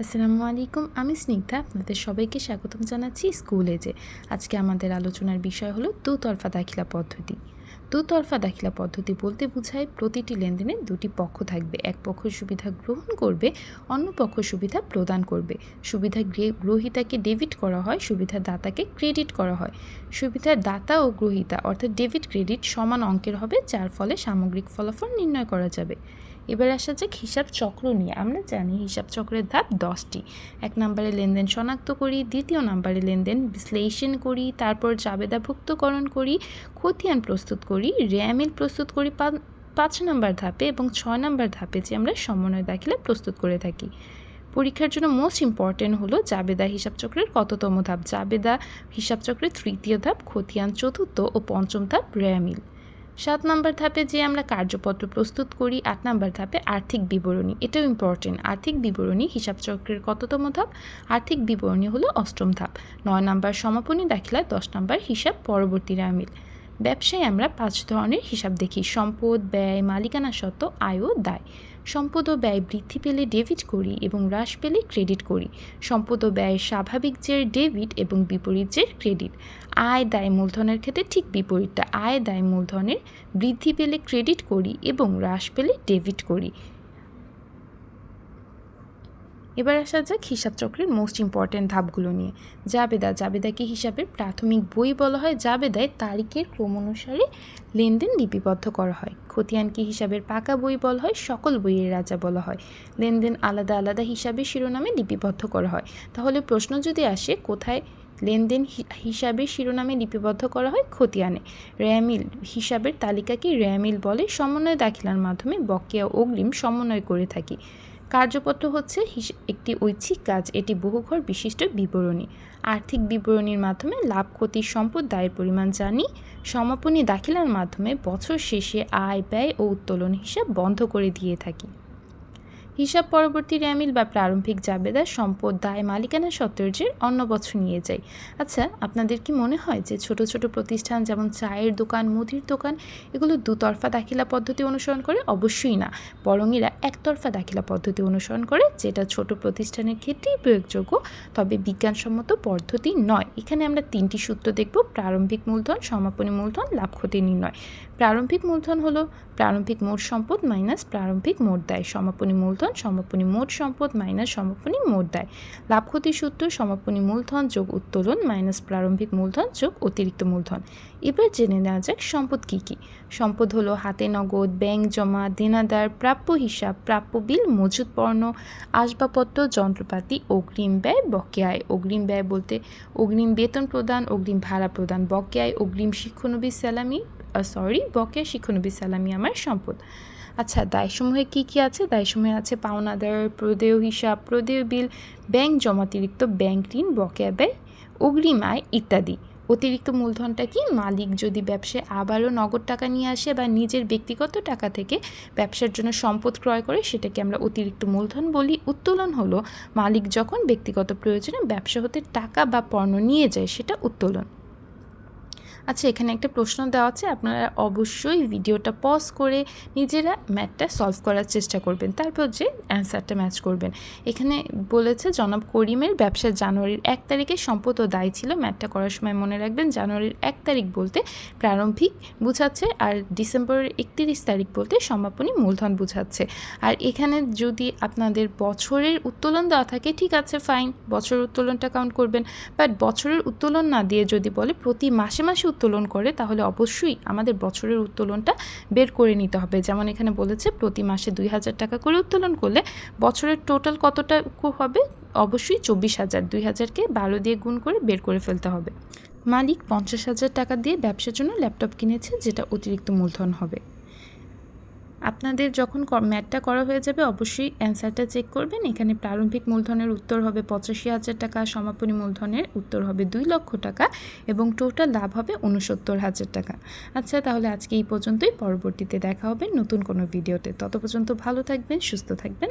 আসসালামু আলাইকুম, আমি স্নিগ্ধা। আপনাদের সবাইকে স্বাগতম জানাচ্ছি স্কুলে যে। আজকে আমাদের আলোচনার বিষয় হলো দুতরফা দাখিলা পদ্ধতি। দুতরফা দাখিলা পদ্ধতি বলতে বোঝায় প্রতিটি লেনদেনে দুটি পক্ষ থাকবে। এক পক্ষ সুবিধা গ্রহণ করবে, অন্য পক্ষ সুবিধা প্রদান করবে। সুবিধা গ্রে- গ্রহীতাকে ডেবিট করা হয়, সুবিধা দাতাকে ক্রেডিট করা হয়। সুবিধার দাতা ও গ্রহীতা, অর্থাৎ ডেবিট ক্রেডিট সমান অঙ্কের হবে, যার ফলে সামগ্রিক ফলাফল নির্ণয় করা যাবে। এবার আসা যাক হিসাব চক্র নিয়ে। আমরা জানি হিসাব চক্রের ধাপ দশটি। এক নম্বরে লেনদেন শনাক্ত করি, দ্বিতীয় নম্বরে লেনদেন বিশ্লেষণ করি, তারপর জাবেদাভুক্তকরণ করি, খতিয়ান প্রস্তুত করি র্যামিল প্রস্তুত করি পাঁচ নম্বর ধাপে এবং ছয় নম্বর ধাপে যে আমরা সমন্বয় দাখিলা প্রস্তুত করে থাকি। পরীক্ষার জন্য মোস্ট ইম্পর্টেন্ট হলো জাবেদা হিসাবচক্রের কততম ধাপ। জাবেদা হিসাবচক্রের তৃতীয় ধাপ, খতিয়ান চতুর্থ ও পঞ্চম ধাপ, র্যামিল। সাত নম্বর ধাপে যে আমরা কার্যপত্র প্রস্তুত করি, আট নম্বর ধাপে আর্থিক বিবরণী। এটাও ইম্পর্টেন্ট আর্থিক বিবরণী হিসাবচক্রের কততম ধাপ? আর্থিক বিবরণী হলো অষ্টম ধাপ। নয় নম্বর সমাপনী দাখিলা দশ নম্বর হিসাব, পরবর্তী রামিল ব্যবসায় আমরা পাঁচ ধরনের হিসাব দেখি। সম্পদ, ব্যয়, মালিকানা সত্ত্ব, আয় ও দায়। সম্পদ ও ব্যয় বৃদ্ধি পেলে ডেবিট করি এবং হ্রাস পেলে ক্রেডিট করি। সম্পদ ও ব্যয় স্বাভাবিক জের ডেবিট এবং বিপরীত জের ক্রেডিট। আয়, দায় মূলধনের ক্ষেত্রে ঠিক বিপরীতটা। আয়, দায় মূলধনের বৃদ্ধি পেলে ক্রেডিট করি এবং হ্রাস পেলে ডেবিট করি। এবার আসা যাক হিসাব চক্রের মোস্ট ইম্পর্ট্যান্ট ধাপগুলো নিয়ে। জাবেদা, জাবেদাকে হিসাবের প্রাথমিক বই বলা হয়। জাবেদায় তারিখের ক্রম অনুসারে লেনদেন লিপিবদ্ধ করা হয়। খতিয়ানকে হিসাবের পাকা বই বলা হয়, সকল বইয়ের রাজা বলা হয়। লেনদেন আলাদা আলাদা হিসাবে শিরোনামে লিপিবদ্ধ করা হয়। তাহলে প্রশ্ন যদি আসে, কোথায় লেনদেন হিসাবে শিরোনামে লিপিবদ্ধ করা হয়? খতিয়ানে। র্যামিল হিসাবের তালিকাকে র্যামিল বলে সমন্বয় দাখিলার মাধ্যমে বকেয়া অগ্রিম সমন্বয় করে থাকি। কার্যপত্র হচ্ছে একটি ঐচ্ছিক কাজ। এটি বহুঘর বিশিষ্ট বিবরণী। আর্থিক বিবরণীর মাধ্যমে লাভ, ক্ষতি, সম্পদ, দায়ের পরিমাণ জানি, সমাপনী দাখিলার মাধ্যমে বছর শেষে আয়, ব্যয় ও উত্তোলন হিসাব বন্ধ করে দিয়ে থাকি। হিসাব পরবর্তী র্যামিল বা প্রারম্ভিক জাবেদা সম্পদ দায় মালিকানা সত্তর্যের অন্য বছর নিয়ে যায়। আচ্ছা আপনাদের কি মনে হয় যে ছোট ছোট প্রতিষ্ঠান যেমন চায়ের দোকান, মুদির দোকান, এগুলো দুতরফা দাখিলা পদ্ধতি অনুসরণ করে? অবশ্যই না। বরং এরা একতরফা দাখিলা পদ্ধতি অনুসরণ করে, যেটা ছোট প্রতিষ্ঠানের ক্ষেত্রেই প্রয়োগযোগ্য, তবে বিজ্ঞানসম্মত পদ্ধতি নয়। এখানে আমরা তিনটি সূত্র দেখব, প্রারম্ভিক মূলধন, সমাপনী মূলধন, লাভ ক্ষতি নির্ণয়। প্রারম্ভিক মূলধন হলো প্রারম্ভিক মোট সম্পদ মাইনাস প্রারম্ভিক মোট দায়। সমাপনী মূলধন, সমাপনী মোট সম্পদ মাইনাস সমাপনী মোট দায়। লাভ ক্ষতির সূত্র, সমাপনী মূলধন যোগ উত্তোলন মাইনাস প্রারম্ভিক মূলধন যোগ অতিরিক্ত মূলধন। এবার জেনে নেওয়া যাক সম্পদ কী কী। সম্পদ হলো হাতে নগদ, ব্যাংক জমা, দেনাদার, প্রাপ্য হিসাব, প্রাপ্য বিল, মজুত পণ্য, আসবাবপত্র, যন্ত্রপাতি, অগ্রিম ব্যয় বকেয়ায় অগ্রিম ব্যয় বলতে অগ্রিম বেতন প্রদান, অগ্রিম ভাড়া প্রদান বকেয়ায় অগ্রিম শিক্ষানবী স্যালামি সরি বকেয়া শিক্ষানবী স্যালামি আমার সম্পদ। আচ্ছা দায়সমূহে কী কী আছে? দায়সমূহে আছে পাওনাদার প্রদেয় হিসাব, প্রদেয় বিল, ব্যাংক জমাতিরিক্ত ব্যাংক ঋণ, বকেয়া ব্যয়, অগ্রিম আয় ইত্যাদি। অতিরিক্ত মূলধনটা কি? মালিক যদি ব্যবসায় আবারও নগদ টাকা নিয়ে আসে বা নিজের ব্যক্তিগত টাকা থেকে ব্যবসার জন্য সম্পদ ক্রয় করে, সেটাকে আমরা অতিরিক্ত মূলধন বলি। উত্তোলন হলো মালিক যখন ব্যক্তিগত প্রয়োজনে ব্যবসা হতে টাকা বা পণ্য নিয়ে যায়, সেটা উত্তোলন। আচ্ছা এখানে একটা প্রশ্ন দেওয়া আছে। আপনারা অবশ্যই ভিডিওটা পজ করে নিজেরা ম্যাথটা সলভ করার চেষ্টা করবেন। তারপর যে অ্যান্সারটা ম্যাচ করবেন। এখানে বলেছে, জনাব করিমের ব্যবসা জানুয়ারির এক তারিখে সম্পদ ও দায় ছিল। ম্যাথটা করার সময় মনে রাখবেন, জানুয়ারির এক তারিখ বলতে প্রারম্ভিক বোঝাচ্ছে আর ডিসেম্বরের একত্রিশ তারিখ বলতে সমাপনী মূলধন বোঝাচ্ছে। আর এখানে যদি আপনাদের বছরের উত্তোলন দেওয়া থাকে, ঠিক আছে ফাইন বছরের উত্তোলনটা কাউন্ট করবেন। বাট বছরের উত্তোলন না দিয়ে যদি বলে, প্রতি মাসে মাসে উত্তোলন করে, তাহলে অবশ্যই আমাদের বছরের উত্তোলনটা বের করে নিতে হবে। যেমন এখানে বলেছে, প্রতি মাসে দুই হাজার টাকা করে উত্তোলন করলে বছরের টোটাল কতটা হবে? অবশ্যই চব্বিশ হাজার, দুই হাজারকে বারো দিয়ে গুণ করে বের করে ফেলতে হবে। মালিক পঞ্চাশ হাজার টাকা দিয়ে ব্যবসার জন্য ল্যাপটপ কিনেছে, যেটা অতিরিক্ত মূলধন হবে। আপনাদের যখন ম্যাটটা করা হয়ে যাবে, অবশ্যই অ্যান্সারটা চেক করবেন। এখানে প্রারম্ভিক মূলধনের উত্তর হবে পঁচাশি হাজার টাকা, সমাপনী মূলধনের উত্তর হবে দুই লক্ষ টাকা এবং টোটাল লাভ হবে উনসত্তর হাজার টাকা। আচ্ছা তাহলে আজকে এই পর্যন্তই। পরবর্তীতে দেখা হবে নতুন কোনো ভিডিওতে। তত পর্যন্ত ভালো থাকবেন, সুস্থ থাকবেন।